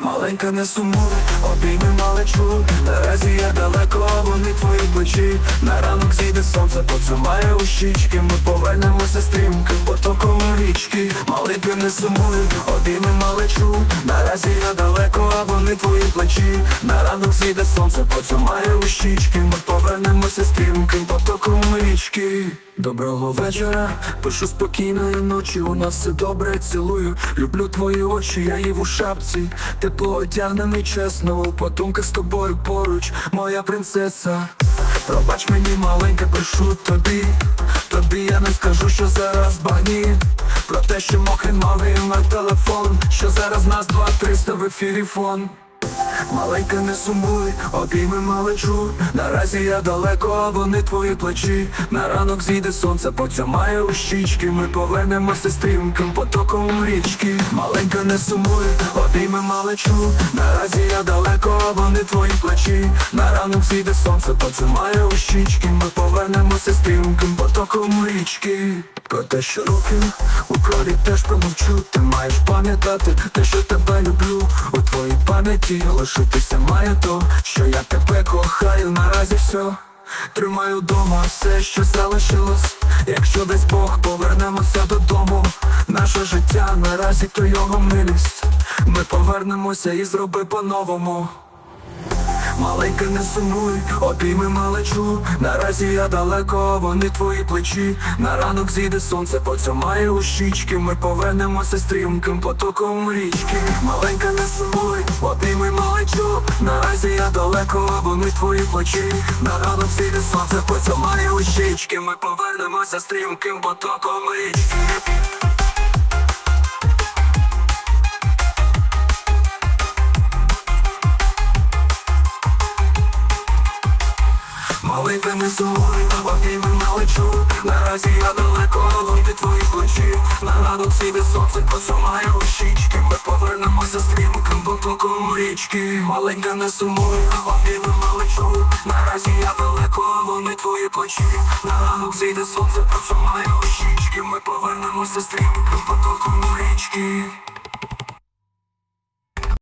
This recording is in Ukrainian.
Маленька не сумуй, обійми малечу. Наразі я далеко, вони твої плечі. На ранок зійде сонце, поцумає у щічки. Ми повернемося стрімки потоком річки. Маленька не сумуй, обійми малечу. Наразі я далеко, а вони твої плечі. На ранок зійде сонце, поцумає у щічки. Ми потоком Доброго вечора, пишу спокійної ночі, у нас все добре, цілую. Люблю твої очі, я їв у шапці. Тепло одягнений чесно, у потумках з тобою поруч, моя принцеса. Пробач мені маленьке, пишу тобі. Тобі я не скажу, що зараз багні Про те, що мокрий новий на телефон Що зараз нас два триста в ефірі фон Маленька не сумуй, обійми малечу. Наразі я далеко, а вони твої плечі. На ранок зійде сонце, поцямає у щічки. Ми повернемося стрімким потоком річки. Маленька не сумуй, обійми малечу. Наразі я далеко, а вони твої плечі. На ранок зійде сонце, поцямає у щічки. Ми повернемося стрімким потоком річки. Про те, що років у крові теж промовчу. Ти маєш пам'ятати те, що тебе люблю. У пам'яті лишитися має то, що я тебе кохаю, наразі все Тримаю дома все, що залишилось Якщо десь Бог повернемося додому. Наше життя наразі то його милість. Ми повернемося і зроби по-новому. Маленька не сумуй, обійми малечу. Наразі я далеко, вони твої плечі. На ранок зійде сонце, поцямає у щічки Ми повернемося стрімким потоком річки. Маленька не сумуй, малечу Наразі я далеко, а вони твої плечі На ранок зійде сонце, поцямає у щічки. Ми повернемося стрімким потоком річки Маленька не сумуй, обійми малечу Наразі я далеко, лунки твої плечі На ранок сіде сонце, посумає у щічки потоком річки Маленька не сумуй, обійми малечу Наразі я далеко, вони твої плечі. На ранок зійде сонце, просумає очічки, Ми повернемося стрімким потоком річки